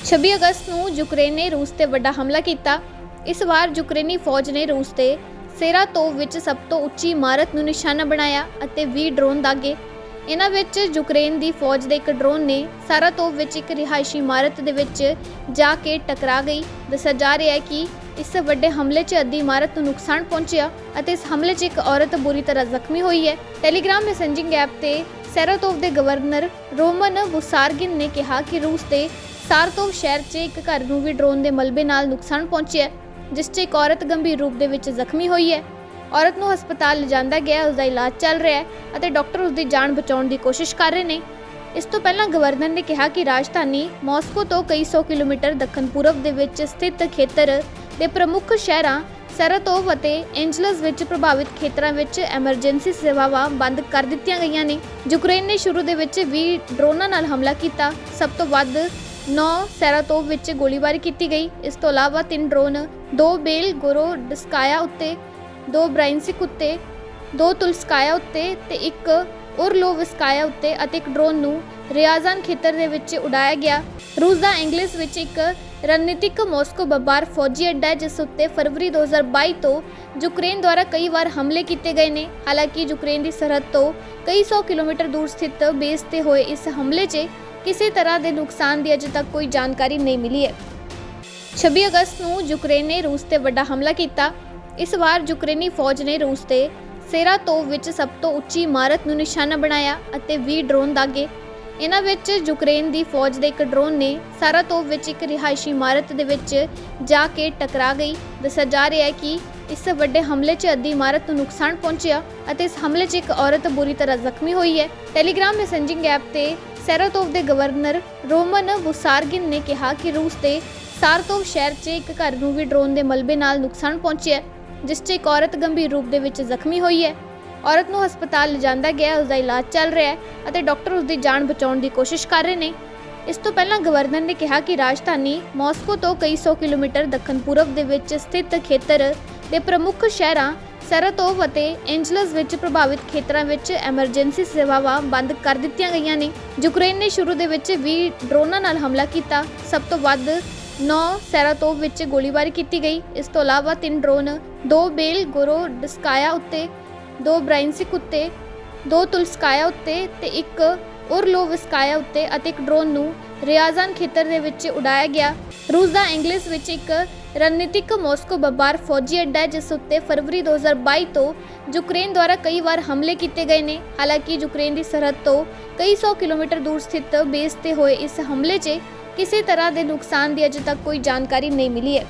26 ਅਗਸਤ ਨੂੰ ਯੂਕਰੇਨ ਨੇ ਰੂਸ ਤੇ ਵੱਡਾ ਹਮਲਾ ਕੀਤਾ। ਇਸ ਵਾਰ ਯੂਕਰੇਨੀ ਫੌਜ ਨੇ ਰੂਸ ਤੇ ਸੇਰਾਤੋਵ ਵਿੱਚ ਸਭ ਤੋਂ ਉੱਚੀ ਇਮਾਰਤ ਨੂੰ ਨਿਸ਼ਾਨਾ ਬਣਾਇਆ ਅਤੇ 20 ਡਰੋਨ ਦਾਗੇ। ਇਹਨਾਂ ਵਿੱਚ ਯੂਕਰੇਨ ਦੀ ਫੌਜ ਦੇ ਇੱਕ ਡਰੋਨ ਨੇ ਸਾਰਾਤੋਵ ਵਿੱਚ ਇੱਕ ਰਿਹਾਇਸ਼ੀ ਇਮਾਰਤ ਦੇ ਵਿੱਚ ਜਾ ਕੇ ਟਕਰਾ ਗਈ। ਦੱਸਿਆ ਜਾ ਰਿਹਾ ਹੈ ਕਿ ਇਸ ਵੱਡੇ ਹਮਲੇ 'ਚ ਅੱਧੀ ਇਮਾਰਤ ਨੂੰ ਨੁਕਸਾਨ ਪਹੁੰਚਿਆ ਅਤੇ ਇਸ ਹਮਲੇ 'ਚ ਇੱਕ ਔਰਤ ਬੁਰੀ ਤਰ੍ਹਾਂ ਜ਼ਖਮੀ ਹੋਈ ਹੈ। ਟੈਲੀਗ੍ਰਾਮ ਮੈਸੇਜਿੰਗ ਐਪ ਤੇ ਸੈਰਾਤੋਵ ਦੇ ਗਵਰਨਰ ਰੋਮਨ ਬੁਸਾਰਗਿਨ ਨੇ ਕਿਹਾ ਕਿ ਰੂਸ ਦੇ ਸਾਰਤੋਵ ਸ਼ਹਿਰ 'ਚ ਇੱਕ ਘਰ ਨੂੰ ਵੀ ਡਰੋਨ ਦੇ ਮਲਬੇ ਨਾਲ ਨੁਕਸਾਨ ਪਹੁੰਚਿਆ ਜਿਸ 'ਚ ਇੱਕ ਔਰਤ ਗੰਭੀਰ ਰੂਪ ਦੇ ਵਿੱਚ ਜ਼ਖਮੀ ਹੋਈ ਹੈ। ਔਰਤ ਨੂੰ ਹਸਪਤਾਲ ਲਿਜਾਂਦਾ ਗਿਆ ਉਸ ਦਾ ਇਲਾਜ ਚੱਲ ਰਿਹਾ ਹੈ ਅਤੇ ਡਾਕਟਰ ਉਸ ਦੀ ਜਾਨ ਬਚਾਉਣ ਦੀ ਕੋਸ਼ਿਸ਼ ਕਰ ਰਹੇ ਨੇ। ਇਸ ਤੋਂ ਪਹਿਲਾਂ ਗਵਰਨਰ ਨੇ ਕਿਹਾ ਕਿ ਰਾਜਧਾਨੀ ਮਾਸਕੋ ਤੋਂ ਕਈ ਸੌ ਕਿਲੋਮੀਟਰ ਦੱਖਣ ਪੂਰਬ ਦੇ ਵਿੱਚ ਸਥਿਤ ਖੇਤਰ ਦੇ ਪ੍ਰਮੁੱਖ ਸ਼ਹਿਰਾਂ ਸੈਰਾਤੋਵ ਅਤੇ ਐਂਜਲਸ ਵਿੱਚ ਪ੍ਰਭਾਵਿਤ ਖੇਤਰਾਂ ਵਿੱਚ ਐਮਰਜੈਂਸੀ ਸੇਵਾਵਾਂ ਬੰਦ ਕਰ ਦਿੱਤੀਆਂ ਗਈਆਂ ਨੇ। ਯੂਕਰੇਨ ਨੇ ਸ਼ੁਰੂ ਦੇ ਵਿੱਚ 20 ਡਰੋਨਾਂ ਨਾਲ ਹਮਲਾ ਕੀਤਾ। ਸਭ ਤੋਂ ਵੱਧ 9 ਸੈਰਾਤੋਵ ਵਿੱਚ ਗੋਲੀਬਾਰੀ ਕੀਤੀ ਗਈ। ਇਸ ਤੋਂ ਇਲਾਵਾ ਤਿੰਨ ਡਰੋਨ, ਦੋ ਬੇਲ, ਗੋਰੋ ਡਸਕਾਇਆ ਉੱਤੇ, ਦੋ ਬ੍ਰਾਈਨਸਿਕ ਉੱਤੇ, ਦੋ ਤੁਲਸਕਾਇਆ ਉੱਤੇ ਤੇ ਇੱਕ ਉਰਲੋਵਸਕਾਇਆ ਉੱਤੇ ਅਤੇ ਇੱਕ ਡਰੋਨ ਨੂੰ ਰਿਆਜ਼ਾਨ ਖੇਤਰ ਦੇ ਵਿੱਚ ਉਡਾਇਆ ਗਿਆ। ਰੂਸ ਦਾ ਇੰਗਲਿਸ਼ ਵਿੱਚ ਇੱਕ ਰਣਨੀਤਿਕ ਮਾਸਕੋ ਬੱਬਾਰ ਫੌਜੀ ਅੱਡਾ ਹੈ, ਜਿਸ ਉੱਤੇ ਫਰਵਰੀ 2022 ਤੋਂ ਯੂਕਰੇਨ ਦੁਆਰਾ ਕਈ ਵਾਰ ਹਮਲੇ ਕੀਤੇ ਗਏ ਨੇ। ਹਾਲਾਂਕਿ ਯੂਕਰੇਨ ਦੀ ਸਰਹੱਦ ਤੋਂ ਕਈ ਸੌ ਕਿਲੋਮੀਟਰ ਦੂਰ ਸਥਿਤ ਬੇਸ ਤੇ ਹੋਏ ਇਸ ਹਮਲੇ 'ਚ ਕਿਸੇ ਤਰ੍ਹਾਂ ਦੇ ਨੁਕਸਾਨ ਦੀ ਅਜੇ ਤੱਕ ਕੋਈ ਜਾਣਕਾਰੀ ਨਹੀਂ ਮਿਲੀ ਹੈ। 26 ਅਗਸਤ ਨੂੰ ਯੂਕਰੇਨ ਨੇ ਰੂਸ ਤੇ ਵੱਡਾ ਹਮਲਾ ਕੀਤਾ। ਇਸ ਵਾਰ ਯੂਕਰੇਨੀ ਫੌਜ ਨੇ ਰੂਸ ਤੇ ਸੇਰਾਤੋਵ ਵਿੱਚ ਸਭ ਤੋਂ ਉੱਚੀ ਇਮਾਰਤ ਨੂੰ ਨਿਸ਼ਾਨਾ ਬਣਾਇਆ ਅਤੇ 20 ਡਰੋਨ ਦਾਗੇ। ਇਹਨਾਂ ਵਿੱਚ ਯੂਕਰੇਨ ਦੀ ਫੌਜ ਦੇ ਇੱਕ ਡਰੋਨ ਨੇ ਸਾਰਾਤੋਵ ਵਿੱਚ ਇੱਕ ਰਿਹਾਇਸ਼ੀ ਇਮਾਰਤ ਦੇ ਵਿੱਚ ਜਾ ਕੇ ਟਕਰਾ ਗਈ। ਦੱਸਿਆ ਜਾ ਰਿਹਾ ਹੈ ਕਿ ਇਸ ਵੱਡੇ ਹਮਲੇ 'ਚ ਅੱਧੀ ਇਮਾਰਤ ਨੂੰ ਨੁਕਸਾਨ ਪਹੁੰਚਿਆ ਅਤੇ ਇਸ ਹਮਲੇ 'ਚ ਇੱਕ ਔਰਤ ਬੁਰੀ ਤਰ੍ਹਾਂ ਜ਼ਖਮੀ ਹੋਈ ਹੈ। ਟੈਲੀਗ੍ਰਾਮ ਮੈਸੇਜਿੰਗ ਐਪ ਤੇ ਸੈਰੋਤੋਵ ਦੇ ਗਵਰਨਰ ਰੋਮਨ ਬੁਸਾਰਗਿਨ ਨੇ ਕਿਹਾ ਕਿ ਰੂਸ ਦੇ ਸਾਰਤੋਵ ਸ਼ਹਿਰ 'ਚ ਇੱਕ ਘਰ ਨੂੰ ਵੀ ਡਰੋਨ ਦੇ ਮਲਬੇ ਨਾਲ ਨੁਕਸਾਨ ਪਹੁੰਚਿਆ ਜਿਸ 'ਚ ਇੱਕ ਔਰਤ ਗੰਭੀਰ ਰੂਪ ਦੇ ਵਿੱਚ ਜ਼ਖਮੀ ਹੋਈ ਹੈ। ਔਰਤ ਨੂੰ ਹਸਪਤਾਲ ਲਿਜਾਂਦਾ ਗਿਆ ਉਸ ਦਾ ਇਲਾਜ ਚੱਲ ਰਿਹਾ ਹੈ ਅਤੇ ਡਾਕਟਰ ਉਸ ਦੀ ਜਾਨ ਬਚਾਉਣ ਦੀ ਕੋਸ਼ਿਸ਼ ਕਰ ਰਹੇ ਨੇ। ਇਸ ਤੋਂ ਪਹਿਲਾਂ ਗਵਰਨਰ ਨੇ ਕਿਹਾ ਕਿ ਰਾਜਧਾਨੀ ਮਾਸਕੋ ਤੋਂ ਕਈ ਸੌ ਕਿਲੋਮੀਟਰ ਦੱਖਣ ਪੂਰਬ ਦੇ ਵਿੱਚ ਸਥਿਤ ਖੇਤਰ ਦੇ ਪ੍ਰਮੁੱਖ ਸ਼ਹਿਰਾਂ ਸੈਰਾਤੋਵ ਅਤੇ ਐਂਜਲਸ ਵਿੱਚ ਪ੍ਰਭਾਵਿਤ ਖੇਤਰਾਂ ਵਿੱਚ ਐਮਰਜੈਂਸੀ ਸੇਵਾਵਾਂ ਬੰਦ ਕਰ ਦਿੱਤੀਆਂ ਗਈਆਂ ਨੇ। ਯੂਕਰੇਨ ਨੇ ਸ਼ੁਰੂ ਦੇ ਵਿੱਚ 20 ਡਰੋਨਾਂ ਨਾਲ ਹਮਲਾ ਕੀਤਾ। ਸਭ ਤੋਂ ਵੱਧ 9 ਸੈਰਾਤੋਵ ਵਿੱਚ ਗੋਲੀਬਾਰੀ ਕੀਤੀ ਗਈ। ਇਸ ਤੋਂ ਇਲਾਵਾ ਤਿੰਨ ਡਰੋਨ, ਦੋ ਬੇਲ ਗੋਰੋ ਡਸਕਾਇਆ ਉੱਤੇ, ਦੋ ਬ੍ਰਾਈਨਸਿਕ ਉੱਤੇ, ਦੋ ਤੁਲਸਕਾਇਆ ਉੱਤੇ ਤੇ ਇੱਕ ਉਰਲੋਵਸਕਾਇਆ ਉੱਤੇ ਅਤੇ ਇੱਕ ਡਰੋਨ ਨੂੰ ਰਿਆਜ਼ਾਨ ਖੇਤਰ ਦੇ ਵਿੱਚ ਉਡਾਇਆ ਗਿਆ। ਰੂਸ ਦਾ ਇੰਗਲਿਸ਼ ਵਿੱਚ ਇੱਕ ਰਣਨੀਤਿਕ ਮਾਸਕੋ ਬਬਾਰ ਫੌਜੀ ਅੱਡਾ ਹੈ, ਜਿਸ ਉੱਤੇ ਫਰਵਰੀ 2022 ਤੋਂ ਯੂਕਰੇਨ ਦੁਆਰਾ ਕਈ ਵਾਰ ਹਮਲੇ ਕੀਤੇ ਗਏ ਨੇ। ਹਾਲਾਂਕਿ ਯੂਕਰੇਨ ਦੀ ਸਰਹੱਦ ਤੋਂ ਕਈ ਸੌ ਕਿਲੋਮੀਟਰ ਦੂਰ ਸਥਿਤ ਬੇਸ ਤੇ ਹੋਏ ਇਸ ਹਮਲੇ 'ਚ ਕਿਸੇ ਤਰ੍ਹਾਂ ਦੇ ਨੁਕਸਾਨ ਦੀ ਅਜੇ ਤੱਕ ਕੋਈ ਜਾਣਕਾਰੀ ਨਹੀਂ ਮਿਲੀ ਹੈ।